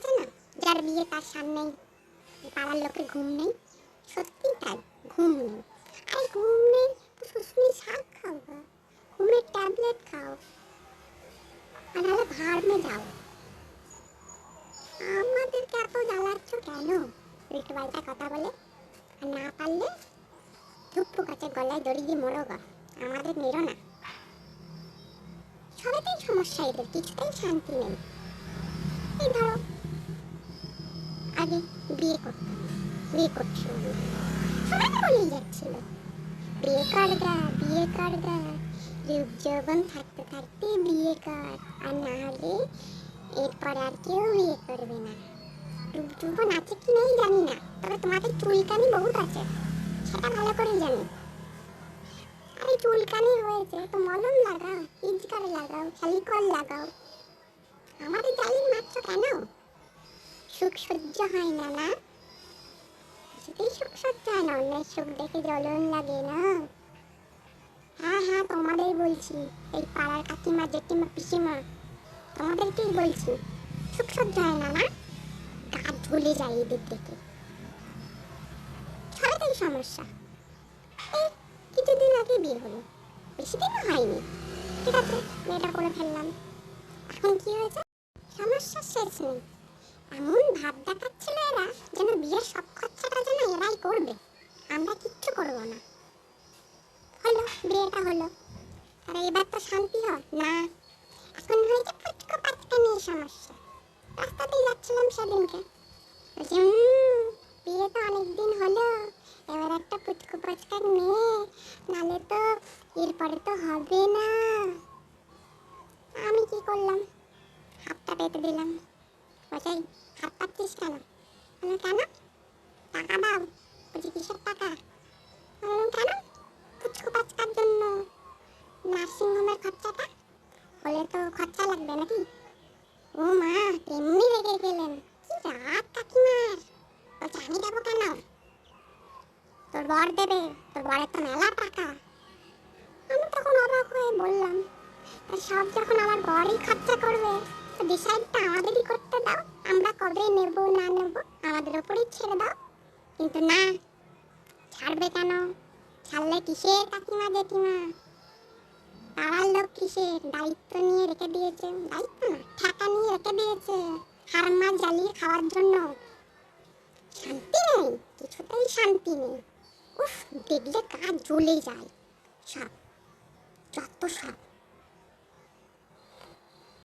আছে না? যার বিয়ে তার সামনেই, পাড়ার লোকের ঘুম নেই। সত্যি তাই, ঘুম নেই। আরে ঘুম নেই তো শুশুনি শাক খাও। ঘুমের ট্যাবলেট খাও। আর নাহলে ভাড়মে যাও। আমাদেরকে এত জ্বালাচ্ছ কেন? উল্টো পাল্টা কথা বলে। আর না পারলে ধুপ্পু গাছের গলায় দড়ি দিয়ে মরো গা। আমাদের মেরো না। সবাইতেই সমস্যা এদের, কিছুতেই শান্তি নেই। এই ধরো আগে বিয়ে করতাম বিয়ে করছিল সবাই বলেই যাচ্ছিল। বিয়ে কর গা, বিয়ে কর গা। রূপ যৌবন থাকতে থাকতে বিয়ে কর, আর না হলে এরপর আর কেউ বিয়ে করবে না। রূপ যৌবন আছে কি নেই জানি না, তবে তোমাদের চুলকানি বহুত আছে, সেটা ভালো করে জানি। আরে চুলকানি হয়েছে, তো মলম লাগাও ইজকার লাগাও ফেলিকল লাগাও। আমাদের জালিম মাত্র কেন? সুখ সহ্য হয় না না? কিছুতেই সুখ সহ্য হয় না, অন্যের সুখ দেখে জ্বলন লাগে না? হ্যাঁ হ্যাঁ তোমাদের বলছি, এই পাড়ার কাকিমা, জেঠিমা, পিসিমা, তোমাদেরকেই বলছি সুখ সহ্য হয় না না? গা ঝুলে যায় এদের দেখে। সবাইতেই সমস্যা। এই কিছুদিন আগে বিয়ে হলো বেশি দিনও হয়নি। ঠিক আছে, মেয়েটা করে ফেললাম। এখন কি হয়েছে? সমস্যার শেষ নেই। এমন ভাব দেখাচ্ছিল এরা যেন বিয়ের সব খরচাটা যেন এরাই করবে। আমরা কিচ্ছু করব না। হলো বিয়েটা হলো। আর এবার তো শান্তি হয় না। এখন হয়েছে ফুচকো পাচকা নিয়ে সমস্যা। রাস্তাতেই যাচ্ছিলাম সেদিনকে। বলছি "উম, বিয়ে তো অনেকদিন হলো। এবার একটা পুচকু পাচকার মেয়ে নালে তো এরপরে তো হবে না। আমি কি করলাম? হাতটা পেতে দিলাম। বলছে হাত পাচ্ছিস কেন? আমি কেন? টাকা দাও, বলছি, কিসের টাকা? আমি কেন? পুচকু পাচকার জন্য। নার্সিংহোমের খরচাটা? বলে তো খরচা লাগবে নাকি? ও মা, এমনি রেগে গেলেন। কি রাত কাকিমার। বলছে, আমি দেবো কেন? তোর বর দেবে, তোর বরের তো মেলা টাকা। আমি তখন অবাক হয়ে বললাম সব যখন আমার বরই খরচা করবে ডিসাইডটা আমাদেরই করতে দাও। আমরা কবে নেব না নেব আমাদের ওপরেই ছেড়ে দাও। কিন্তু না, ছাড়বে কেন? ছাড়লে কিসের কাকিমা জেঠিমা? পাড়ার লোক কিসের? দায়িত্ব নিয়ে রেখে দিয়েছে। দায়িত্ব না টাকা নিয়ে রেখে দিয়েছে। হার মাছ জ্বালিয়ে খাওয়ার জন্য। শান্তি নেই, কিছুতেই শান্তি নেই। উফ, দেখলে কাজ জ্বলে যায়। সব যত সব